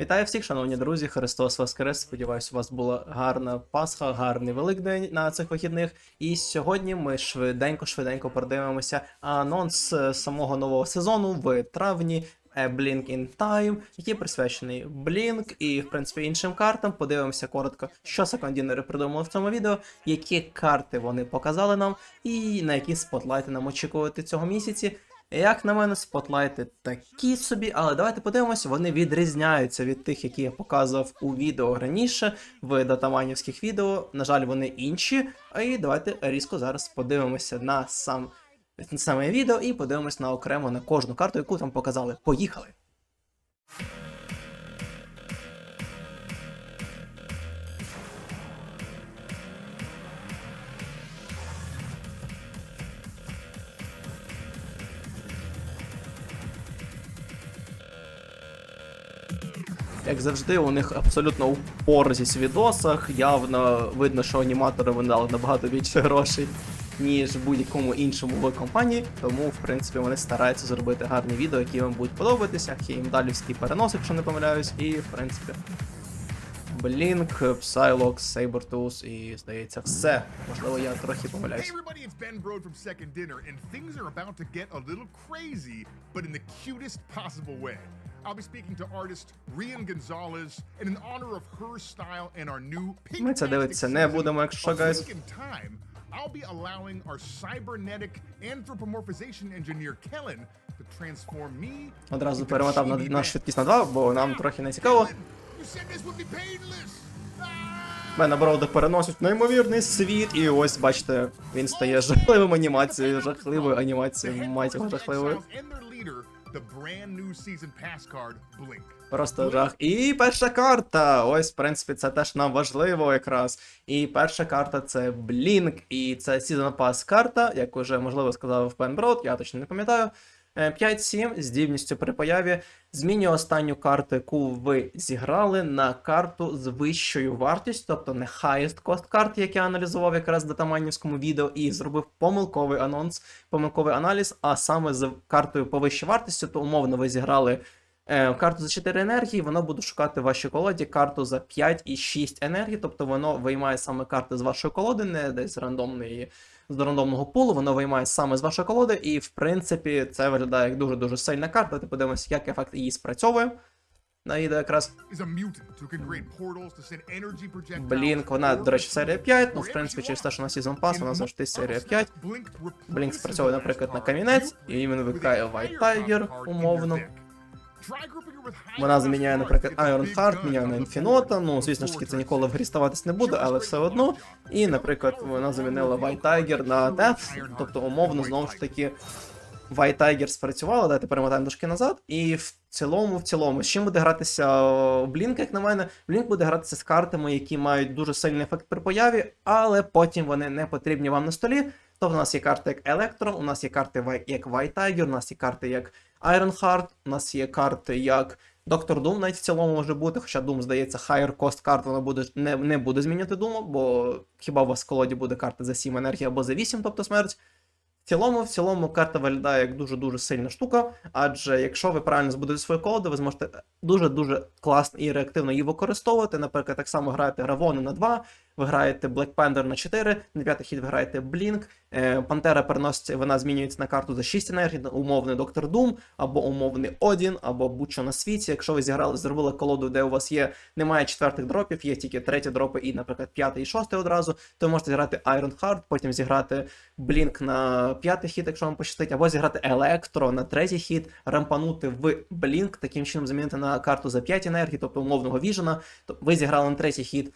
Вітаю всіх, шановні друзі, Христос Воскрес. Сподіваюсь, у вас була гарна Пасха, гарний Великдень на цих вихідних. І сьогодні ми швиденько-швиденько продивимося анонс е, самого нового сезону в травні. е, Blink in Time, який присвячений Blink і, в принципі, іншим картам. Подивимося коротко, що секондінери придумали в цьому відео, які карти вони показали нам, і на які спотлайти нам очікувати цього місяці. Як на мене, спотлайти такі собі, але давайте подивимося, вони відрізняються від тих, які я показував у відео раніше, в датаманівських відео. На жаль, вони інші. І давайте різко зараз подивимося на сам саме відео і подивимося на окремо на кожну карту, яку там показали. Поїхали! Як завжди, у них абсолютно упорзість в відосах. Явно видно, що аніматори вони дали набагато більше грошей, ніж будь-якому іншому в компанії. Тому, в принципі, вони стараються зробити гарні відео, які вам будуть подобатися. Хеймдалівський перенос, якщо не помиляюсь, і в принципі. Blink, Psylocke, Sabertooth і, здається, все. Можливо, я трохи Hey помиляюсь. everybody, it's Ben Brode from Second Dinner, and things are about to get a little crazy, but in the cutest possible way. I'll be speaking to artist Rian Gonzalez, and in honor of her style and our new pink Ми це дивитися не будемо, якщо що, guys. time, I'll be allowing our cybernetic anthropomorphization engineer Kellen to transform me. Одразу перемотав на, на швидкість на 2, бо нам трохи не цікаво. Ah! Мене броуди переносять в неймовірний світ, і ось бачите, він стає жахливим анімацією, жахливою анімацією, мать його жахливою. The brand new season pass card, Blink. Просто жах. І перша карта. Ось, в принципі, це теж нам важливо якраз. І перша карта це Blink, і це Season Pass карта, як уже можливо сказав Пен Брод, я точно не пам'ятаю. Е, 5-7 з дівністю при появі змінює останню карту, яку ви зіграли, на карту з вищою вартістю, тобто не highest cost карт, як я аналізував якраз в датаманівському відео, і зробив помилковий анонс, помилковий аналіз, а саме з картою по вищій вартості, то умовно ви зіграли е, карту за 4 енергії, воно буде шукати в вашій колоді карту за 5 і 6 енергій, тобто воно виймає саме карти з вашої колоди, не десь з рандомної. З рандомного пулу, воно виймає саме з вашої колоди, і в принципі це виглядає як дуже-дуже сильна карта. Давайте подивимося, як ефект її спрацьовує. На якраз. Блінк, вона, до речі, серія 5, ну, в принципі, через те, що на Season Pass, вона завжди серія 5. Блінк спрацьовує, наприклад, на камінець, і він викликає White Tiger, умовно. Вона заміняє, наприклад, Iron Heart, міняє на Інфінота. Ну, звісно ж таки, це ніколи в грі ставатись не буде, але все одно. І, наприклад, вона замінила White Tiger на Death, тобто умовно знову ж таки. White Tiger спрацювала, давайте перемотаємо трошки назад. І в цілому, в цілому, з чим буде гратися Blink, як на мене, Blink буде гратися з картами, які мають дуже сильний ефект при появі, але потім вони не потрібні вам на столі. Тобто у нас є карти як Electro, у нас є карти як White Tiger, у нас є карти як Iron Heart, у нас є карти як Доктор Doom навіть в цілому може бути, хоча Doom, здається, higher cost карт, вона буде, не, не буде змінювати Doom, бо хіба у вас в колоді буде карта за 7 енергії або за 8, тобто смерть. В цілому, в цілому карта виглядає як дуже-дуже сильна штука, адже якщо ви правильно збудуєте свою колоду, ви зможете дуже-дуже класно і реактивно її використовувати. Наприклад, так само граєте Равону на 2, ви граєте Black Panther на 4, на п'ятий хід ви граєте Blink, Пантера переноситься, вона змінюється на карту за 6 енергій, умовний Доктор Doom, або умовний Одін, або будь-що на світі. Якщо ви зіграли, зробили колоду, де у вас є, немає четвертих дропів, є тільки треті дропи і, наприклад, п'ятий і шостий одразу, то ви можете зіграти Iron Heart, потім зіграти Blink на п'ятий хід, якщо вам пощастить, або зіграти Електро на третій хід, рампанути в Blink, таким чином замінити на карту за 5 енергій, тобто умовного віжена. То ви зіграли на третій хід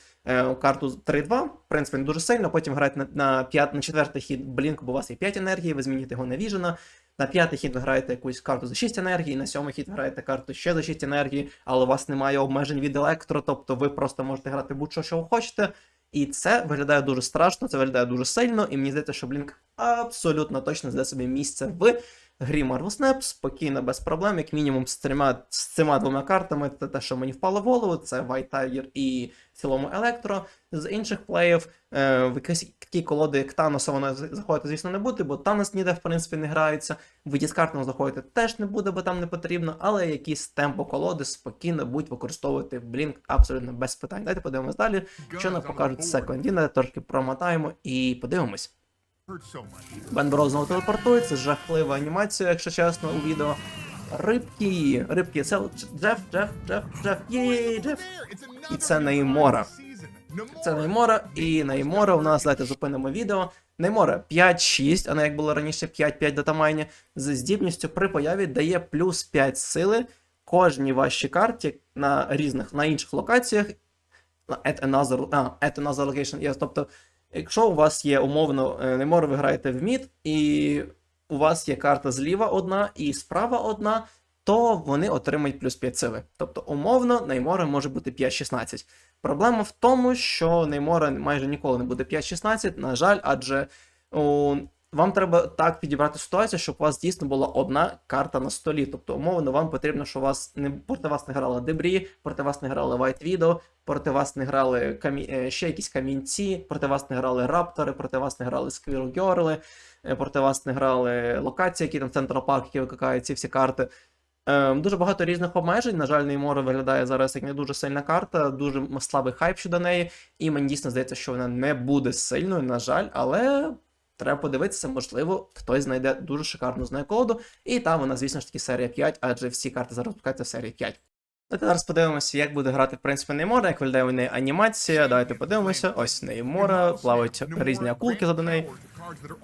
карту 3-2, в принципі, не дуже сильно, потім граєте на, на, п'ят, на четвертий хід Blink, бо у вас є 5 енергій, ви змінюєте його на віжена. На п'ятий хід ви граєте якусь карту за 6 енергій, на сьомий хід ви граєте карту ще за 6 енергій, але у вас немає обмежень від електро, тобто ви просто можете грати будь-що, що ви хочете. І це виглядає дуже страшно, це виглядає дуже сильно, і мені здається, що Blink абсолютно точно знайде собі місце в грі Marvel Snap спокійно, без проблем, як мінімум з трьома з цими двома картами. Це те, що мені впало в голову, це White Tiger і в цілому Електро. З інших плеїв е, в якісь такі колоди, як Таноса, воно з- заходити, звісно, не буде, бо Танос ніде, в принципі, не грається. В дискартом заходити теж не буде, бо там не потрібно, але якісь темпо колоди спокійно будуть використовувати Блінк абсолютно без питань. Давайте подивимось далі, що нам покажуть секундіни, трошки промотаємо і подивимось. Бен Бро знову телепортується, жахлива анімація, якщо чесно, у відео. Рибки, рибки, це Джеф, Джеф, Джеф, Джеф, єй, Джеф. І це Неймора. Це Неймора, і Неймора у нас, давайте зупинимо відео. Неймора 5-6, а не як було раніше 5-5 датамайні, з здібністю при появі дає плюс 5 сили кожній вашій карті на різних, на інших локаціях. At another, а, at another location. Yes, тобто, якщо у вас є умовно немор, ви граєте в мід, і у вас є карта зліва одна і справа одна, то вони отримають плюс 5 сили. Тобто, умовно, Неймора може бути 5-16. Проблема в тому, що Неймора майже ніколи не буде 5-16, на жаль, адже о, вам треба так підібрати ситуацію, щоб у вас дійсно була одна карта на столі. Тобто, умовно, вам потрібно, щоб вас не проти вас не грала Дебрі, проти вас не грали White Widow, проти вас не грали камі... е, ще якісь камінці, проти вас не грали раптори, проти вас не грали Squirrel Girl, е, проти вас не грали локації, які там Central Park, які викликають ці всі карти. Е, дуже багато різних обмежень. На жаль, Неймора виглядає зараз як не дуже сильна карта, дуже слабий хайп щодо неї, і мені дійсно здається, що вона не буде сильною, на жаль, але треба подивитися, можливо, хтось знайде дуже шикарну з і там вона, звісно ж таки, серія 5, адже всі карти зараз випускаються в серії 5. Давайте зараз подивимося, як буде грати, в принципі, Неймора, як виглядає у неї анімація. Давайте подивимося. Ось Неймора, плавають різні акулки за неї.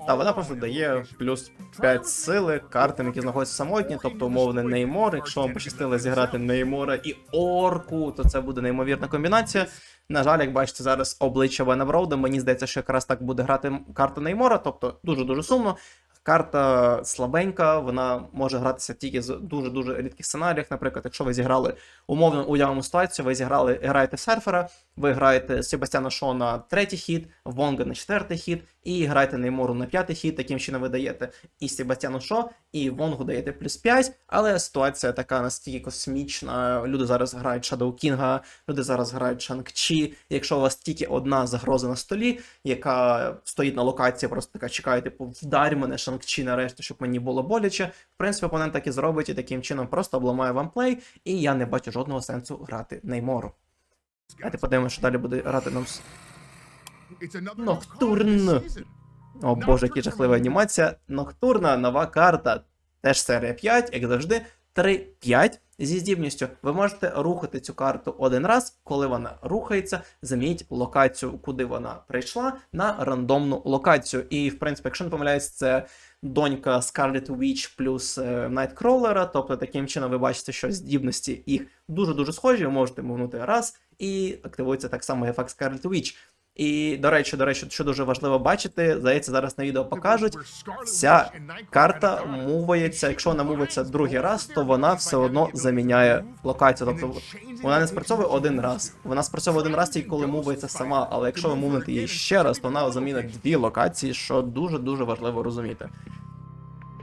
Та вона просто дає плюс 5 сили картам, які знаходяться самотні, тобто умовний Неймор. Якщо вам пощастило зіграти Неймора і Орку, то це буде неймовірна комбінація. На жаль, як бачите, зараз обличчя Вена мені здається, що якраз так буде грати карта Неймора, тобто дуже-дуже сумно. Карта слабенька, вона може гратися тільки з дуже-дуже рідких сценаріях. Наприклад, якщо ви зіграли умовно уявимо ситуацію, ви зіграли, граєте серфера, ви граєте Себастьяна Шо на третій хід, Вонга на четвертий хід, і граєте Неймору на п'ятий хід. Таким чином ви даєте і Себастьяну Шо, і Вонгу даєте плюс 5, але ситуація така настільки космічна. Люди зараз грають Shadow Кінга, люди зараз грають Шанг-Чі. Якщо у вас тільки одна загроза на столі, яка стоїть на локації, просто така чекає, типу, вдарь мене Шанг-Чі нарешті, щоб мені було боляче. В принципі, опонент так і зробить, і таким чином просто обламає вам плей, і я не бачу жодного сенсу грати Неймору. Давайте подивимося, що далі буде грати нам. Ноктурн. О боже, яка жахлива анімація. Ноктурна, нова карта. Теж серія 5, як завжди. 3-5 зі здібністю. Ви можете рухати цю карту один раз, коли вона рухається, замініть локацію, куди вона прийшла, на рандомну локацію. І, в принципі, якщо не помиляюсь, це донька Scarlet Witch плюс е, Nightcrawler, тобто таким чином ви бачите, що здібності їх дуже-дуже схожі, ви можете мовнути раз, і активується так само ефект Scarlet Witch. І, до речі, до речі, що дуже важливо бачити, здається, зараз на відео покажуть. Ця карта мувається, якщо вона мовиться другий раз, то вона все одно заміняє локацію. Тобто вона не спрацьовує один раз. Вона спрацьовує один раз тільки коли мувається сама, але якщо ви мовите її ще раз, то вона замінить дві локації, що дуже-дуже важливо розуміти.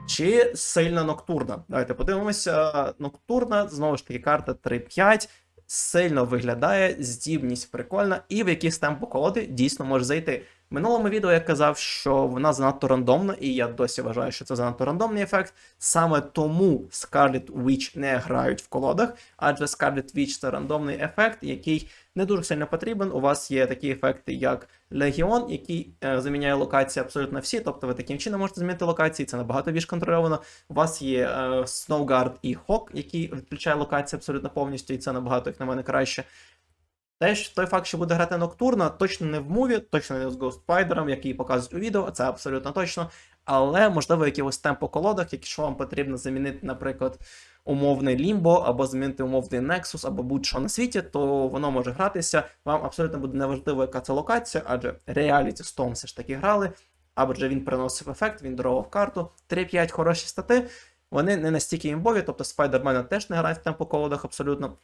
Чи сильна ноктурна? Давайте подивимося. Ноктурна, знову ж таки, карта 3-5. Сильно виглядає, здібність прикольна, і в якісь темпо колоди дійсно може зайти. Минулому відео я казав, що вона занадто рандомна, і я досі вважаю, що це занадто рандомний ефект. Саме тому Scarlet Witch не грають в колодах, адже Scarlet Witch це рандомний ефект, який не дуже сильно потрібен. У вас є такі ефекти, як Легіон, який е, заміняє локації абсолютно всі. Тобто ви таким чином можете змінити локації, це набагато більш контрольовано. У вас є е, Snowguard і Hawk, який відключає локації абсолютно повністю, і це набагато, як на мене, краще. Теж той факт, що буде грати Ноктурна, точно не в муві, точно не з Ghost Spider, який показують у відео, це абсолютно точно. Але можливо, якихось темпо колодах, якщо вам потрібно замінити, наприклад, умовний Лімбо, або замінити умовний Nexus, або будь-що на світі, то воно може гратися. Вам абсолютно буде неважливо, яка це локація, адже Reality Storm все ж таки грали, адже він приносив ефект, він дорогав карту. 3-5 хороші стати. Вони не настільки імбові, тобто Спайдермена теж не грають в темпо колодах абсолютно.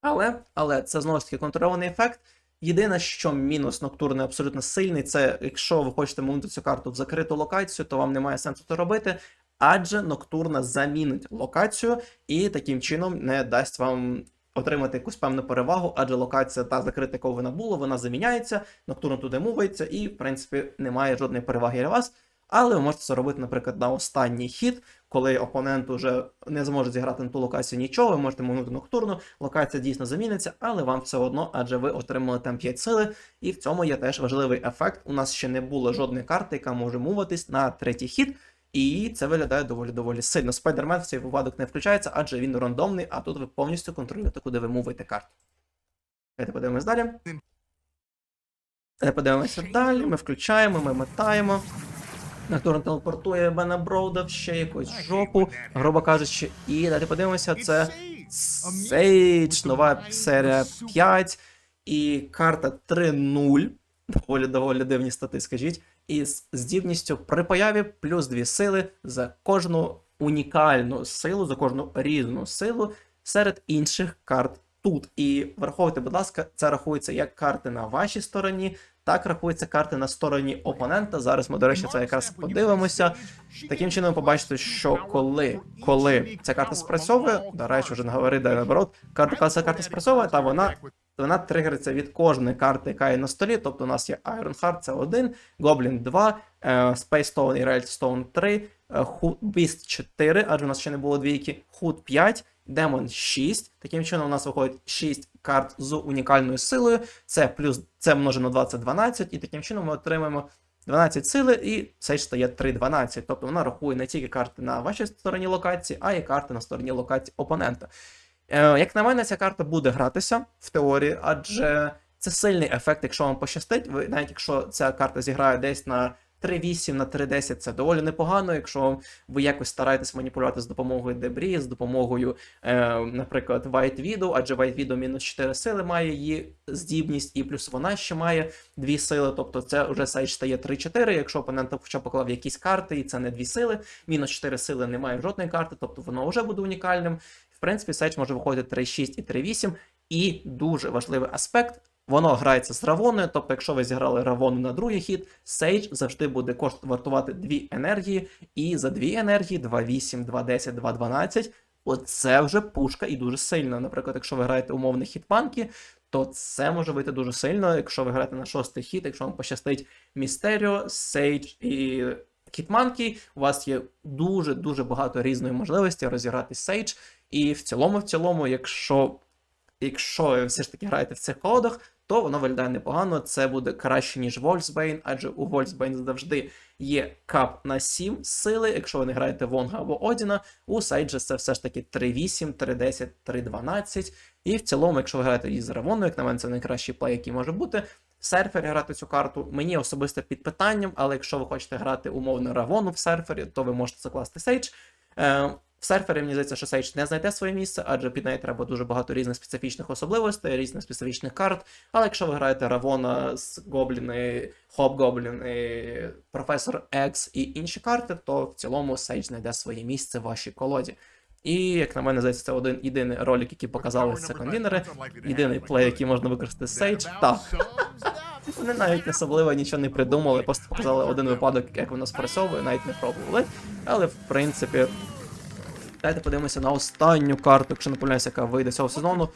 Але, але це знову ж таки контрольований ефект. Єдине, що мінус ноктурний абсолютно сильний, це якщо ви хочете мовити цю карту в закриту локацію, то вам немає сенсу це робити. адже Ноктурна замінить локацію і таким чином не дасть вам отримати якусь певну перевагу, адже локація та закрита, яку ви набули, вона заміняється, Ноктурна туди мувається, і, в принципі, немає жодної переваги для вас. Але ви можете це робити, наприклад, на останній хід, коли опонент уже не зможе зіграти на ту локацію нічого, ви можете мовити ноктурну, локація дійсно заміниться, але вам все одно, адже ви отримали там 5 сили, і в цьому є теж важливий ефект. У нас ще не було жодної карти, яка може муватись на третій хід. І це виглядає доволі доволі сильно. Спайдермен в цей випадок не включається, адже він рандомний, а тут ви повністю контролюєте, куди ви муваєте карту. Давайте подивимось далі. Подивимося далі. Ми включаємо, ми мотаємо. Ноктурн телепортує Бена Броуда в ще якусь жопу, грубо кажучи, і далі подивимося, це Сейдж, нова серія 5 і карта 3-0. Доволі доволі дивні стати, скажіть. І з здібністю при появі плюс 2 сили за кожну унікальну силу, за кожну різну силу серед інших карт тут. І враховуйте, будь ласка, це рахується як карти на вашій стороні, так рахуються карти на стороні опонента. Зараз ми, до речі, це якраз подивимося. Таким чином, побачите, що коли, коли ця карта спрацьовує, до речі, вже не говори, де наоборот, карта, ця карта спрацьовує, та вона вона тригериться від кожної карти, яка є на столі. Тобто у нас є Ironheart, це 1, Goblin 2, е, Space Stone і Railstone 3, е, Beast 4, адже у нас ще не було двійки, Hood 5, Demon 6. Таким чином у нас виходить 6 карт з унікальною силою. Це плюс це множе на 20 12, і таким чином ми отримаємо 12 сили, і це ж стає 3-12. Тобто вона рахує не тільки карти на вашій стороні локації, а й карти на стороні локації опонента. Е, як на мене, ця карта буде гратися в теорії, адже це сильний ефект, якщо вам пощастить. Ви навіть якщо ця карта зіграє десь на 3-8 на 3-10, це доволі непогано. Якщо ви якось стараєтесь маніпулювати з допомогою дебрі, з допомогою, е, наприклад, White Widow, адже White Widow мінус 4 сили має її здібність, і плюс вона ще має 2 сили. Тобто це вже сейдж стає 3-4. Якщо опонент хоча поклав якісь карти, і це не 2 сили, мінус 4 сили немає жодної карти, тобто воно вже буде унікальним. В принципі, Сейдж може виходити 3.6 і 3.8. І дуже важливий аспект. Воно грається з Равоною, тобто, якщо ви зіграли Равону на другий хід, Сейдж завжди буде кошт вартувати 2 енергії, і за 2 енергії 2.8, 2.10, 2.12. Оце вже пушка і дуже сильно. Наприклад, якщо ви граєте умовний хід банки, то це може вийти дуже сильно. Якщо ви граєте на шостий хід, якщо вам пощастить Містеріо, Сейдж і Кітманкі, у вас є дуже дуже багато різної можливості розіграти Сейдж. І в цілому, в цілому, якщо якщо ви все ж таки граєте в цих колодах, то воно виглядає непогано. Це буде краще, ніж Вольсбейн, адже у Вольсбейн завжди є кап на 7 сили. Якщо ви не граєте Вонга або Одіна, у Сейджа це все ж таки 3.8, 3.10, 3.12. І в цілому, якщо ви граєте із Равоною, як на мене, це найкращий плей, який може бути. В серфері грати цю карту мені особисто під питанням, але якщо ви хочете грати умовно Равону в серфері, то ви можете закласти Сейдж. В серфері мені здається, що Сейдж не знайде своє місце, адже під неї треба дуже багато різних специфічних особливостей, різних специфічних карт. Але якщо ви граєте Равона з Гобліни, Хоб-Гобліни, Професор Екс і інші карти, то в цілому Сейдж знайде своє місце в вашій колоді. І, як на мене, здається, це один єдиний ролик, який показали секондінери. Єдиний плей, який можна використати з Сейдж. Так. Вони навіть особливо нічого не придумали, просто показали один випадок, як воно спрацьовує, навіть не пробували. Але в принципі. Давайте подивимося на останню карту, якщо не помиляюся, яка вийде цього сезону.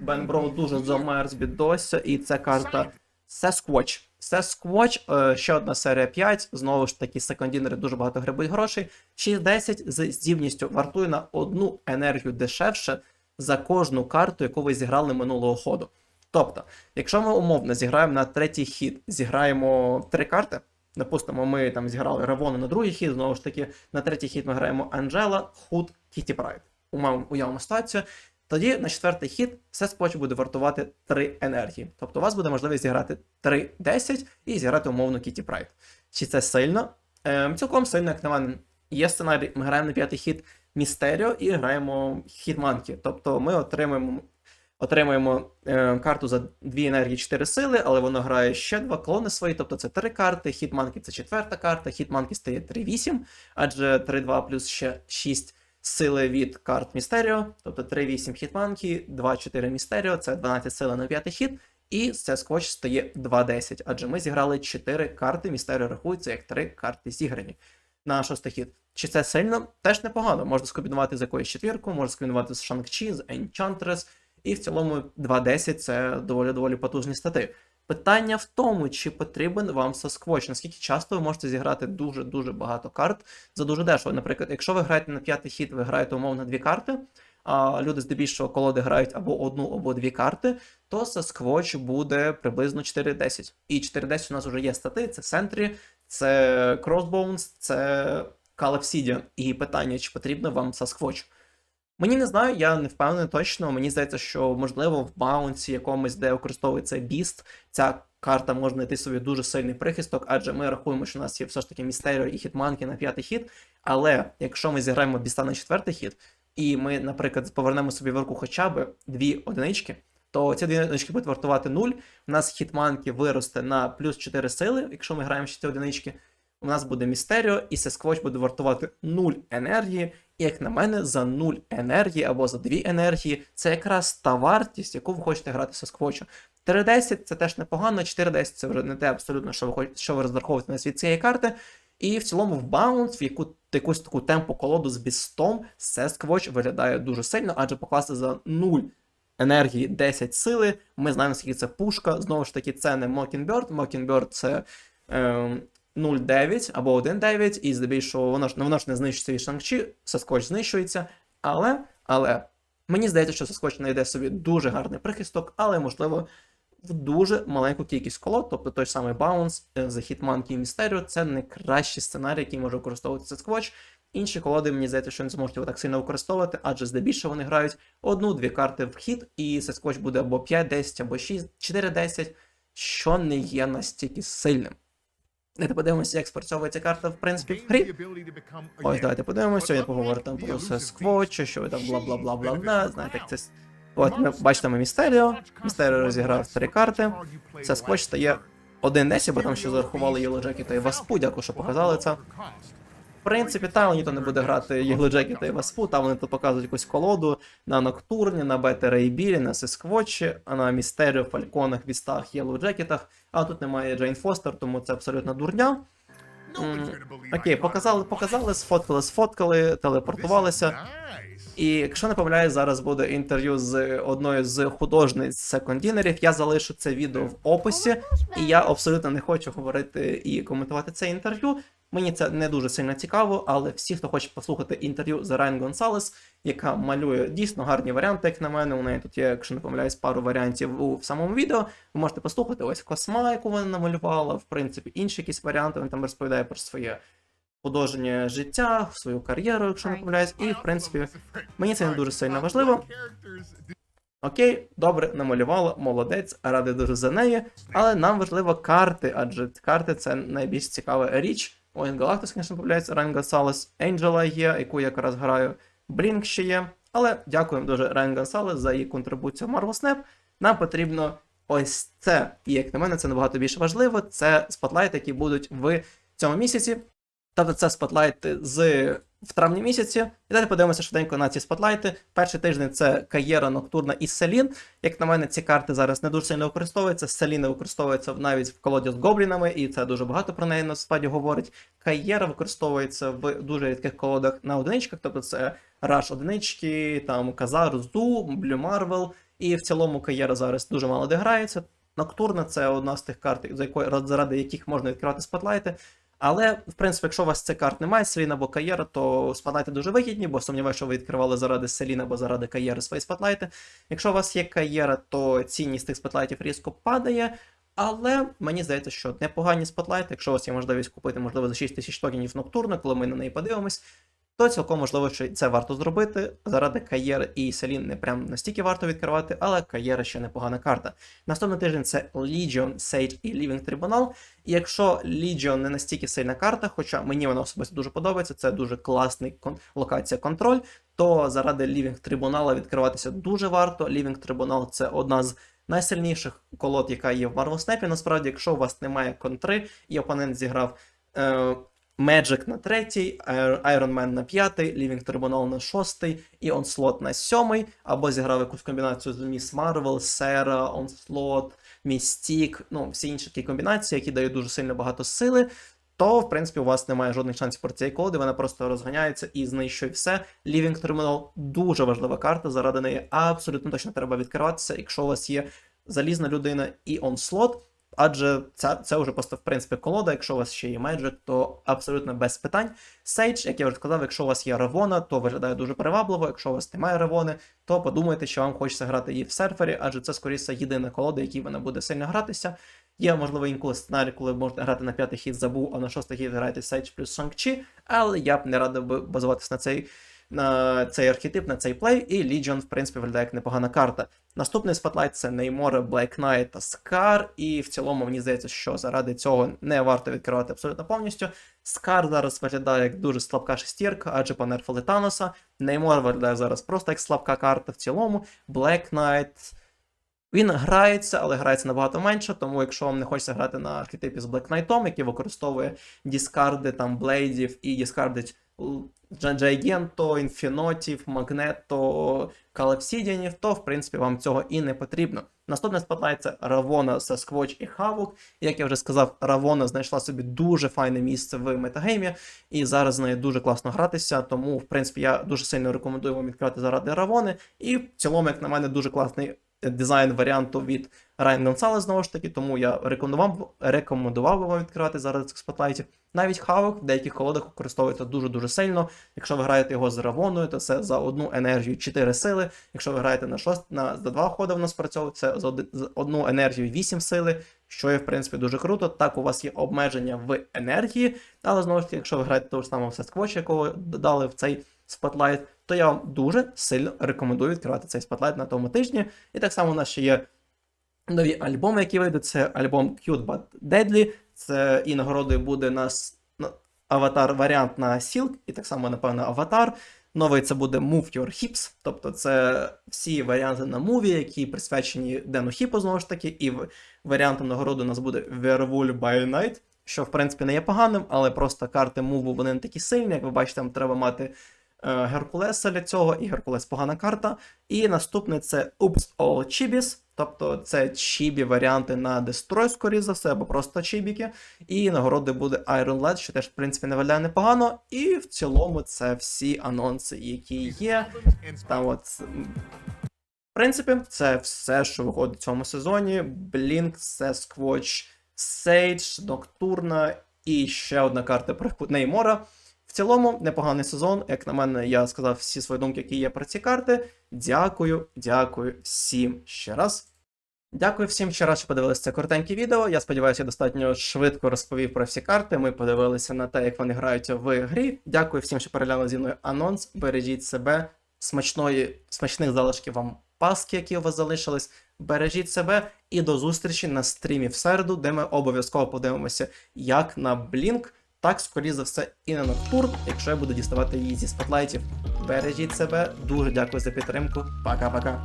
Бен Броу дуже замерз бідося, і це карта Sasquatch. Sasquatch, е, ще одна серія 5. Знову ж таки, секондінери дуже багато грибуть грошей. 6-10 з здібністю вартує на одну енергію дешевше за кожну карту, яку ви зіграли минулого ходу. Тобто, якщо ми умовно зіграємо на третій хід, зіграємо три карти. Допустимо, ми там зіграли Равону на другий хід, знову ж таки, на третій хід ми граємо Анджела, Худ, Кіті Прайд. Уявимо ситуацію. Тоді на четвертий хід все скотч буде вартувати 3 енергії. Тобто у вас буде можливість зіграти 3-10 і зіграти умовно Кіті Прайд. Чи це сильно? Ем, цілком сильно, як на мене. Є сценарій, ми граємо на п'ятий хід Містеріо і граємо хід Манкі. Тобто ми отримаємо Отримуємо е, карту за 2 енергії 4 сили, але воно грає ще два клони свої, тобто це 3 карти. Хітманки це четверта карта, хітманки стає 3-8, адже 3-2 плюс ще 6 сили від карт Містеріо, тобто 3-8 хітманки, 2-4 Містеріо, це 12 сили на 5 хід. І це скотч стає 2-10, адже ми зіграли 4 карти, Містеріо рахується як 3 карти зіграні на шостий хід. Чи це сильно? Теж непогано. Можна скомбінувати з якоюсь четвіркою, можна скомбінувати з Shang-Chi, з Enchantress, і в цілому 2.10 це доволі доволі потужні стати. Питання в тому, чи потрібен вам Sasquatch, наскільки часто ви можете зіграти дуже-дуже багато карт за дуже дешево. Наприклад, якщо ви граєте на п'ятий хід, ви граєте умовно дві карти, а люди здебільшого колоди грають або одну, або дві карти, то Sasquatch буде приблизно 4.10. І 4.10 у нас вже є стати, це Sentry, це Crossbones, це Call Obsidian. І питання, чи потрібно вам Sasquatch. Мені не знаю, я не впевнений точно. Мені здається, що можливо в баунсі якомусь, де використовується біст, ця карта може знайти собі дуже сильний прихисток, адже ми рахуємо, що у нас є все ж таки містеріо і хітманки на п'ятий хід. Але якщо ми зіграємо біста на четвертий хід, і ми, наприклад, повернемо собі в руку хоча б дві одинички, то ці дві одинички будуть вартувати 0. У нас хітманки виросте на плюс 4 сили, якщо ми граємо ще ці одинички. У нас буде Містеріо, і Сесквоч буде вартувати 0 енергії. І як на мене, за 0 енергії або за 2 енергії це якраз та вартість, яку ви хочете грати Сесквоча. 3.10 це теж непогано, 4.10 це вже не те абсолютно, що ви хочете, що ви розраховуєте на світ цієї карти. І в цілому в баунс, в яку якусь таку темпу колоду з бістом, Sasquatch виглядає дуже сильно, адже покласти за 0 енергії 10 сили. Ми знаємо, скільки це пушка. Знову ж таки, це не Mockingbird. Mockingbird це е, 0.9 або 1.9, і здебільшого воно ж, ну, воно ж не знищується від Shang-Chi, Sasquatch знищується. Але, але мені здається, що Sasquatch знайде собі дуже гарний прихисток, але можливо. В дуже маленьку кількість колод, тобто той самий Bounce, е, The Hitmonkey і Mysterio, це не кращий сценарій, який може використовувати Sasquatch. Інші колоди, мені здається, що не зможуть його так сильно використовувати, адже здебільшого вони грають одну-дві карти в хід, і Sasquatch буде або 5-10, або 6, 4-10, що не є настільки сильним. Давайте подивимося, як спрацьовується карта, в принципі, в грі. Ось, давайте подивимося, я поговорю там про Sasquatch, що ви там бла-бла-бла-бла-бла. Знаєте, як це. От ми бачите ми Містеріо. Містеріо розіграв три карти. Sasquatch стає 1-10, бо там ще зарахували Yellow Jacket і Васпу, дякую, що показали це. Принципі, там ніхто не буде грати Yellow Jacket і Васпу, там вони тут показують якусь колоду на Ноктурні, на Бета Рейбілі, на Сисквотчі, а на Містеріо, Фальконах, Вістах, Yellow Джекетах. А тут немає Джейн Фостер, тому це абсолютно дурня. Окей, показали, показали, сфоткали, сфоткали, телепортувалися. І якщо не помиляюсь, зараз буде інтерв'ю з одною з художниць секондінерів. Я залишу це відео в описі, і я абсолютно не хочу говорити і коментувати це інтерв'ю. Мені це не дуже сильно цікаво, але всі, хто хоче послухати інтерв'ю з Райан Гонсалес, яка малює дійсно гарні варіанти, як на мене. У неї тут є, якщо не помиляюсь, пару варіантів у в самому відео. Ви можете послухати ось косма, яку вона намалювала, в принципі, інші якісь варіанти. Вона там розповідає про своє художнє життя, свою кар'єру, якщо не помиляюсь, і в принципі мені це не дуже сильно важливо. Окей, добре, намалювала, молодець, радий дуже за неї. Але нам важливо карти, адже карти це найбільш цікава річ. Ой, Галактус, звісно, появляється, Ренга Салес, Енджела є, яку я якраз граю, Блінк ще є. Але дякуємо дуже Райан Гонсалес за її контрибуцію Marvel Snap. Нам потрібно ось це. І як на мене, це набагато більш важливо. Це спотлайти, які будуть в цьому місяці. Тобто це спотлайти з в травні місяці. І далі подивимося швиденько на ці спотлайти. Перший тиждень це Каєра, Ноктурна і Селін. Як на мене, ці карти зараз не дуже сильно використовуються. Селіна використовується навіть в колоді з гоблінами, і це дуже багато про неї насправді говорить. Каєра використовується в дуже рідких колодах на одиничках, тобто це Rush одинички, там Казар, Зу, Блю Марвел. І в цілому Каєра зараз дуже мало де грається. Ноктурна це одна з тих карт, за якої заради яких можна відкривати спотлайти. Але, в принципі, якщо у вас цих карт немає, Селіна або Каєра, то спотлайти дуже вигідні, бо сумніваюся, що ви відкривали заради Селіна або заради Каєри свої спотлайти. Якщо у вас є Каєра, то цінність тих спотлайтів різко падає. Але мені здається, що непогані спотлайти, якщо у вас є можливість купити, можливо, за 6 тисяч токенів ноктурно, коли ми на неї подивимось, то цілком можливо, що це варто зробити. Заради Каєр і Селін не прям настільки варто відкривати, але Каєра ще непогана карта. Наступний тиждень це Legion, Sage і Living Tribunal. І якщо Legion не настільки сильна карта, хоча мені вона особисто дуже подобається, це дуже класний кон- локація контроль, то заради Living Tribunal відкриватися дуже варто. Living Tribunal це одна з найсильніших колод, яка є в Marvel Snap. Насправді, якщо у вас немає контри, і опонент зіграв. Е- Magic на третій, Iron Man на п'ятий, Living Tribunal на шостий і Onslaught на сьомий, або зіграв якусь комбінацію з Miss Marvel, Сера, Onslaught, Mystique, ну всі інші такі комбінації, які дають дуже сильно багато сили, то в принципі у вас немає жодних шансів проти цієї колоди, вона просто розганяється і знищує все. Лівінг термінал дуже важлива карта. Заради неї абсолютно точно треба відкриватися, якщо у вас є залізна людина і онслот. Адже це, це вже просто в принципі колода. Якщо у вас ще є Magic, то абсолютно без питань. Сейдж, як я вже сказав, якщо у вас є Равона, то виглядає дуже привабливо. Якщо у вас немає Равони, то подумайте, що вам хочеться грати її в серфері, адже це скоріше єдина колода, якій вона буде сильно гратися. Є, можливо, інколи сценарій, коли можна грати на п'ятий хід забув, а на шостий хід граєте Сейдж плюс Шанг-Чі, але я б не радив би базуватися на цей. На цей архетип, на цей плей, і Legion, в принципі, виглядає як непогана карта. Наступний спотлайт це Неймора, Black Knight та Scar, і в цілому мені здається, що заради цього не варто відкривати абсолютно повністю. Scar зараз виглядає як дуже слабка шестірка, адже понерфили Таноса. Неймор виглядає зараз просто як слабка карта в цілому. Black Knight. Він грається, але грається набагато менше, тому якщо вам не хочеться грати на архетипі з Black Knight, який використовує дискарди там блейдів і дискардить Джайгенто, інфінотів, магнето, калапсідіанів, то в принципі вам цього і не потрібно. Наступний спотлайт це Равона, Сасквоч і Хавук. Як я вже сказав, Равона знайшла собі дуже файне місце в метагеймі, і зараз з нею дуже класно гратися. Тому, в принципі, я дуже сильно рекомендую вам відкривати заради Равони. І в цілому, як на мене, дуже класний дизайн варіанту від Райан Гонсалес, знову ж таки, тому я рекомендував, рекомендував би вам відкривати цих спотлайтів. Навіть Хавок в деяких колодах використовується дуже-дуже сильно. Якщо ви граєте його з Равоною, то це за одну енергію 4 сили. Якщо ви граєте на 6, на, за 2 ходи, воно спрацьовує, це за одну енергію 8 сили, що є, в принципі, дуже круто. Так, у вас є обмеження в енергії, але знову ж таки, якщо ви граєте того ж самого Сесквоч, якого додали в цей спотлайт, то я вам дуже сильно рекомендую відкривати цей спотлайт на тому тижні. І так само у нас ще є нові альбоми, які вийдуть. Це альбом Cute But Deadly. Це і нагородою буде на аватар варіант на Silk, і так само, напевно, аватар. Новий це буде Move Your Hips, тобто це всі варіанти на муві, які присвячені Дену Хіпу, знову ж таки, і варіантом нагороди у нас буде Werewolf by Night, що в принципі не є поганим, але просто карти муву вони не такі сильні. Як ви бачите, там треба мати Геркулеса для цього, і Геркулес погана карта. І наступне це Oops All Chibis, тобто це чібі варіанти на Destroy, скоріше за все, або просто чібіки. І нагороди буде Iron Lad, що теж, в принципі, не виглядає непогано. І в цілому це всі анонси, які є. Там от. В принципі, це все, що виходить в цьому сезоні. Blink, Sasquatch, Sage, Ноктурна і ще одна карта про Неймора. В цілому, непоганий сезон. Як на мене, я сказав всі свої думки, які є про ці карти. Дякую, дякую всім ще раз. Дякую всім ще раз, що подивилися це коротеньке відео. Я сподіваюся, я достатньо швидко розповів про всі карти. Ми подивилися на те, як вони грають в грі. Дякую всім, що переглянули зі мною анонс. Бережіть себе, смачної, смачних залишків вам паски, які у вас залишились. Бережіть себе і до зустрічі на стрімі в середу, де ми обов'язково подивимося, як на Blink, так, скоріше за все, і на Ноктурн, якщо я буду діставати її зі спотлайтів. Бережіть себе, дуже дякую за підтримку. Пока-пока.